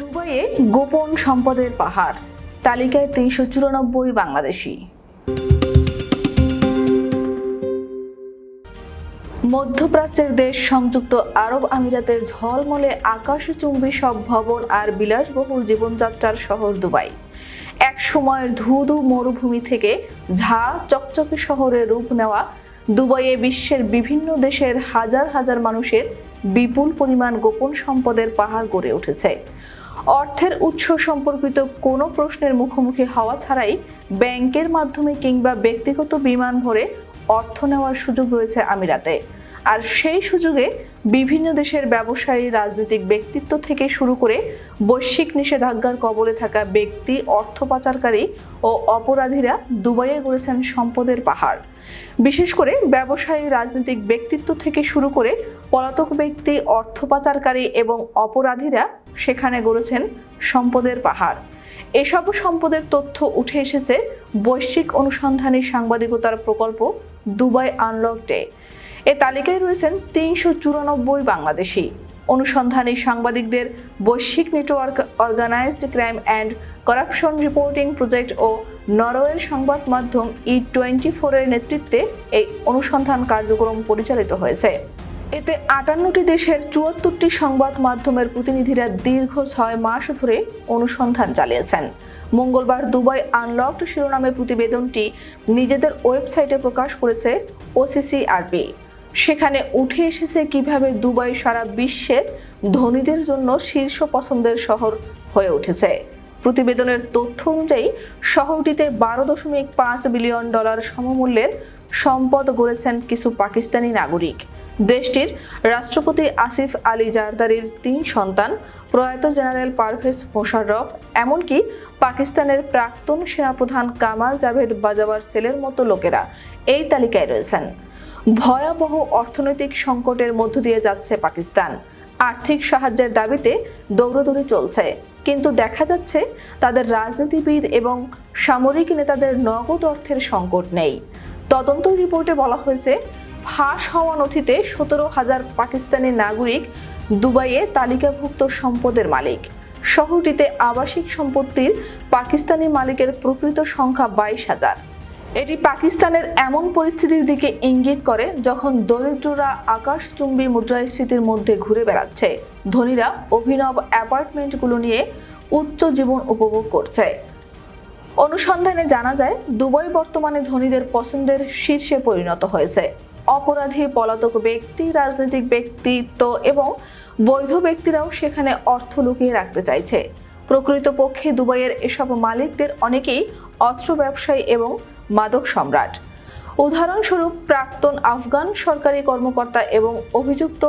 দুবাইয়ে গোপন সম্পদের পাহাড়। তালিকায় তিনশো চুরানব্বই বাংলাদেশি। মধ্যপ্রাচ্যের দেশ সংযুক্ত আরব আমিরাতের ঝলমলে আকাশচুম্বী সব ভবন আর বিলাসবহুল জীবনযাত্রার শহর দুবাই। এক সময়ের ধুধু মরুভূমি থেকে ঝা চকচকে শহরে রূপ নেওয়া দুবাইয়ে বিশ্বের বিভিন্ন দেশের হাজার হাজার মানুষের বিপুল পরিমাণ গোপন সম্পদের পাহাড় গড়ে উঠেছে। অর্থের উৎস সম্পর্কিত কোনো প্রশ্নের মুখোমুখি হওয়া ছাড়াই ব্যাংকের মাধ্যমে কিংবা ব্যক্তিগত বিমান ভরে অর্থ নেওয়ার সুযোগ রয়েছে আমিরাতে। আর সেই সুযোগে বিভিন্ন দেশের ব্যবসায়ী, রাজনৈতিক ব্যক্তিত্ব থেকে শুরু করে বৈশ্বিক নিষেধাজ্ঞার কবলে থাকা ব্যক্তি, অর্থ পাচারকারী ও অপরাধীরা দুবাইয়ে গড়েছেন সম্পদের পাহাড়। বিশেষ করে ব্যবসায়ী, রাজনৈতিক ব্যক্তিত্ব থেকে শুরু করে পলাতক ব্যক্তি, অর্থ পাচারকারী এবং অপরাধীরা সেখানে গড়েছেন সম্পদের পাহাড়। এসব সম্পদের তথ্য উঠে এসেছে বৈশ্বিক অনুসন্ধানী সাংবাদিকতার প্রকল্প দুবাই আনলক ডে। এ তালিকায় রয়েছেন তিনশো চুরানব্বই বাংলাদেশি। অনুসন্ধানী সাংবাদিকদের বৈশ্বিক network organised crime and corruption reporting project ও নরওয়ের সংবাদ মাধ্যম ই টোয়েন্টি ফোরের নেতৃত্বে এই অনুসন্ধান কার্যক্রম পরিচালিত হয়েছে। এতে আটান্নটি দেশের চুয়াত্তরটি সংবাদ মাধ্যমের প্রতিনিধিরা দীর্ঘ ছয় মাস ধরে অনুসন্ধান চালিয়েছেন। মঙ্গলবার দুবাই আনলকড শিরোনামে প্রতিবেদনটি নিজেদের ওয়েবসাইটে প্রকাশ করেছে ওসিসিআরপি সেখানে উঠে এসেছে কীভাবে দুবাই সারা বিশ্বের ধনীদের জন্য শীর্ষ পছন্দের শহর হয়ে উঠেছে। প্রতিবেদনের তথ্য অনুযায়ী, শহরটিতে বারো দশমিক পাঁচ বিলিয়ন ডলার সমমূল্যের সম্পদ গড়েছেন কিছু পাকিস্তানি নাগরিক। দেশটির রাষ্ট্রপতি আসিফ আলী জারদারির তিন সন্তান, প্রয়াত জেনারেল পারভেজ মোশাররফ, এমনকি পাকিস্তানের প্রাক্তন সেনাপ্রধান কামাল জাভেদ বাজাবার সেলের মতো লোকেরা এই তালিকায় রয়েছেন। ভয়াবহ অর্থনৈতিক সংকটের মধ্য দিয়ে যাচ্ছে পাকিস্তান। আর্থিক সাহায্যের দাবিতে দৌড়দৌড়ি চলছে। কিন্তু দেখা যাচ্ছে তাদের রাজনীতিবিদ এবং সামরিক নেতাদের নগদ অর্থের সংকট নেই। তদন্ত রিপোর্টে বলা হয়েছে, ফাঁস হওয়া নথিতে সতেরো হাজার পাকিস্তানি নাগরিক দুবাইয়ে তালিকাভুক্ত সম্পদের মালিক। শহরটিতে আবাসিক সম্পত্তির পাকিস্তানি মালিকের প্রকৃত সংখ্যা বাইশ হাজার। এটি পাকিস্তানের এমন পরিস্থিতির দিকে ইঙ্গিত করে যখন দরিদ্ররা আকাশচুম্বী মুদ্রাস্ফীতির মধ্যে ঘুরে বেড়াচ্ছে। ধনীরা অভিনব অ্যাপার্টমেন্টগুলো নিয়ে উচ্চ জীবন উপভোগ করছে। অনুসন্ধানে জানা যায়, দুবাই বর্তমানে ধনীদের পছন্দের শীর্ষে পরিণত হয়েছে। অপরাধী পলাতক ব্যক্তি, রাজনৈতিক ব্যক্তিত্ব এবং বৈধ ব্যক্তিরাও সেখানে অর্থ লুকিয়ে রাখতে চাইছে। প্রকৃতপক্ষে দুবাইয়ের এসব মালিকদের অনেকেই অস্ত্র ব্যবসায়ী এবং মাদক সম্রাট। উদাহরণস্বরূপ, প্রাক্তন আফগান সরকারি কর্মকর্তা এবং অভিযুক্ত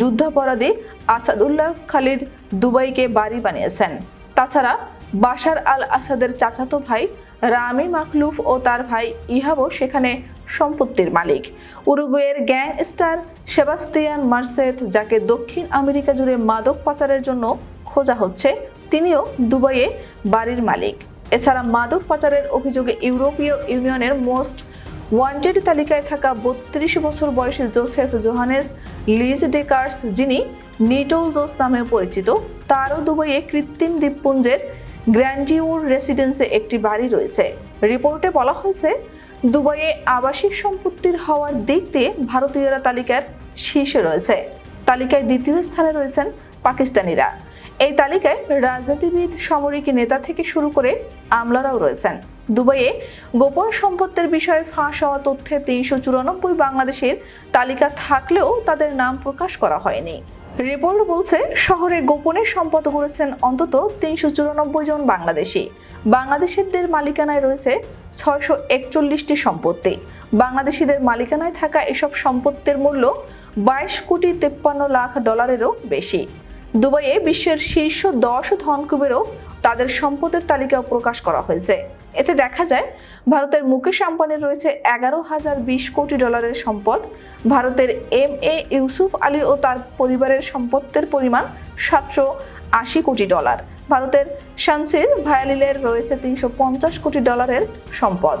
যুদ্ধাপরাধী আসাদুল্লাহ খালিদ দুবাইকে বাড়ি বানিয়েছেন। তাছাড়া, বাশার আল আসাদের চাচাতো ভাই রামি মাকলুফ ও তার ভাই ইহাবও সেখানে সম্পত্তির মালিক। উরুগুয়ের গ্যাং স্টার সেবাস্তিয়ান মার্সেত যাকে দক্ষিণ আমেরিকা জুড়ে মাদক পাচারের জন্য খোঁজা হচ্ছে, তিনিও দুবাইয়ে বাড়ির মালিক। এছাড়া মাদক পাচারের অভিযোগে ইউরোপীয় ইউনিয়নের মোস্ট ওয়ান্টেড তালিকায় থাকা বত্রিশ বছর বয়সী জোসেফ জোহানেস লিজ ডেকার্স, যিনি নিটোল জোস নামে পরিচিত, তারও দুবাইয়ে কৃত্রিম দ্বীপপুঞ্জের গ্র্যান্ডিউর রেসিডেন্সে একটি বাড়ি রয়েছে। রিপোর্টে বলা হয়েছে, দুবাইয়ে আবাসিক সম্পত্তির হওয়ার দিক দিয়ে ভারতীয়রা তালিকার শীর্ষে রয়েছে। তালিকায় দ্বিতীয় স্থানে রয়েছেন পাকিস্তানিরা। এই তালিকায় রাজনীতিবিদ, সামরিক নেতা থেকে শুরু করে আমলারাও রয়েছেন। দুবাইয়ে গোপন সম্পত্তির বিষয়ে ফাঁস হওয়া তথ্যে তিনশো চুরানব্বই বাংলাদেশের তালিকা থাকলেও তাদের নাম প্রকাশ করা হয়নি। রিপোর্ট বলছে, শহরে গোপনে সম্পদ গড়েছেন অন্তত তিনশো চুরানব্বই জন বাংলাদেশি। বাংলাদেশিদের মালিকানায় রয়েছে ছয়শো একচল্লিশটি সম্পত্তি। বাংলাদেশিদের মালিকানায় থাকা এসব সম্পত্তির মূল্য বাইশ কোটি তেপ্পান্ন লাখ ডলারেরও বেশি। দুবাইয়ে বিশ্বের শীর্ষ দশ ধনকুবেরও তাদের সম্পদের তালিকা প্রকাশ করা হয়েছে। এতে দেখা যায়, ভারতের মুকেশ আম্বানির রয়েছে এগারো হাজার বিশ কোটি ডলারের সম্পদ, ভারতের এম এ ইউসুফ আলী ও তার পরিবারের সম্পত্তির পরিমাণ সাতশো আশি কোটি ডলার। ভারতের শামসির ভায়ালিলের রয়েছে তিনশো পঞ্চাশ কোটি ডলারের সম্পদ।